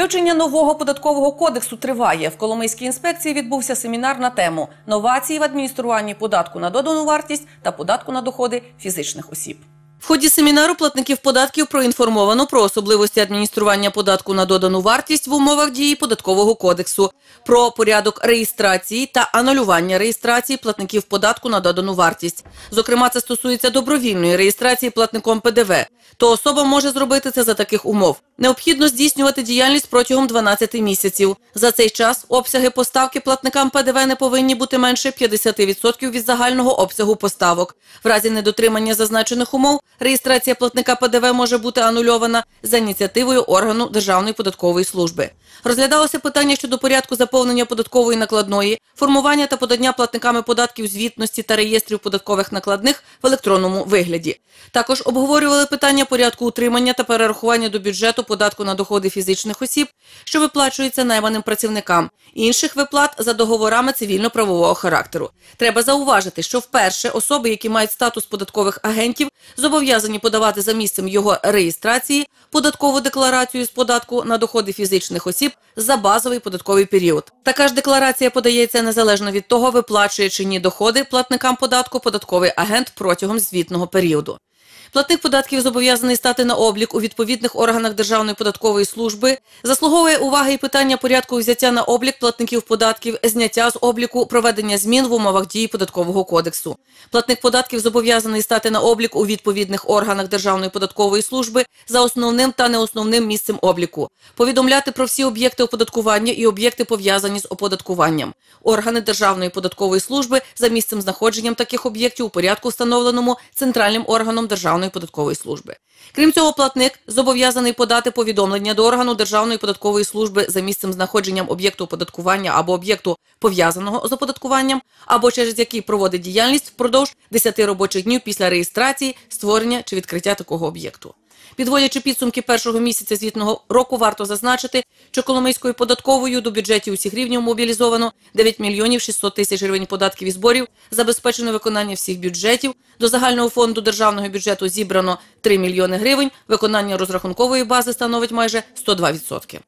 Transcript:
Вивчення нового податкового кодексу триває. В Коломийській інспекції відбувся семінар на тему новації в адмініструванні податку на додану вартість та податку на доходи фізичних осіб. В ході семінару платників податків проінформовано про особливості адміністрування податку на додану вартість в умовах дії податкового кодексу, про порядок реєстрації та анулювання реєстрації платників податку на додану вартість. Зокрема, це стосується добровільної реєстрації платником ПДВ. То особа може зробити це за таких умов. Необхідно здійснювати діяльність протягом 12 місяців. За цей час обсяги поставки платникам ПДВ не повинні бути менше 50% від загального обсягу поставок. В разі недотримання зазначених умов реєстрація платника ПДВ може бути анульована за ініціативою органу Державної податкової служби. Розглядалося питання щодо порядку заповнення податкової накладної, формування та подання платниками податків звітності та реєстрів податкових накладних в електронному вигляді. Також обговорювали питання порядку утримання та перерахування до бюджету податку на доходи фізичних осіб, що виплачується найманим працівникам, інших виплат за договорами цивільно-правового характеру. Треба зауважити, що вперше особи, які мають статус податкових агентів, зобов'язані подавати за місцем його реєстрації податкову декларацію з податку на доходи фізичних осіб за базовий податковий період. Така ж декларація подається незалежно від того, виплачує чи ні доходи платникам податку податковий агент протягом звітного періоду. Платник податків зобов'язаний стати на облік у відповідних органах Державної податкової служби. Заслуговує уваги і питання порядку взяття на облік платників податків, зняття з обліку, проведення змін в умовах дії податкового кодексу. Платник податків зобов'язаний стати на облік у відповідних органах Державної податкової служби за основним та неосновним місцем обліку, повідомляти про всі об'єкти оподаткування і об'єкти пов'язані з оподаткуванням. Органи Державної податкової служби за місцем знаходженням таких об'єктів у порядку, встановленому центральним органом Державної податкової служби. Крім цього, платник зобов'язаний подати повідомлення до органу Державної податкової служби за місцем знаходженням об'єкту оподаткування або об'єкту пов'язаного з оподаткуванням, або через який проводить діяльність впродовж 10 робочих днів після реєстрації, створення чи відкриття такого об'єкту. Підводячи підсумки першого місяця звітного року, варто зазначити, що Коломийською податковою до бюджетів усіх рівнів мобілізовано 9 мільйонів 600 тисяч гривень податків і зборів, забезпечено виконання всіх бюджетів. До загального фонду державного бюджету зібрано 3 мільйони гривень. Виконання розрахункової бази становить майже 102%.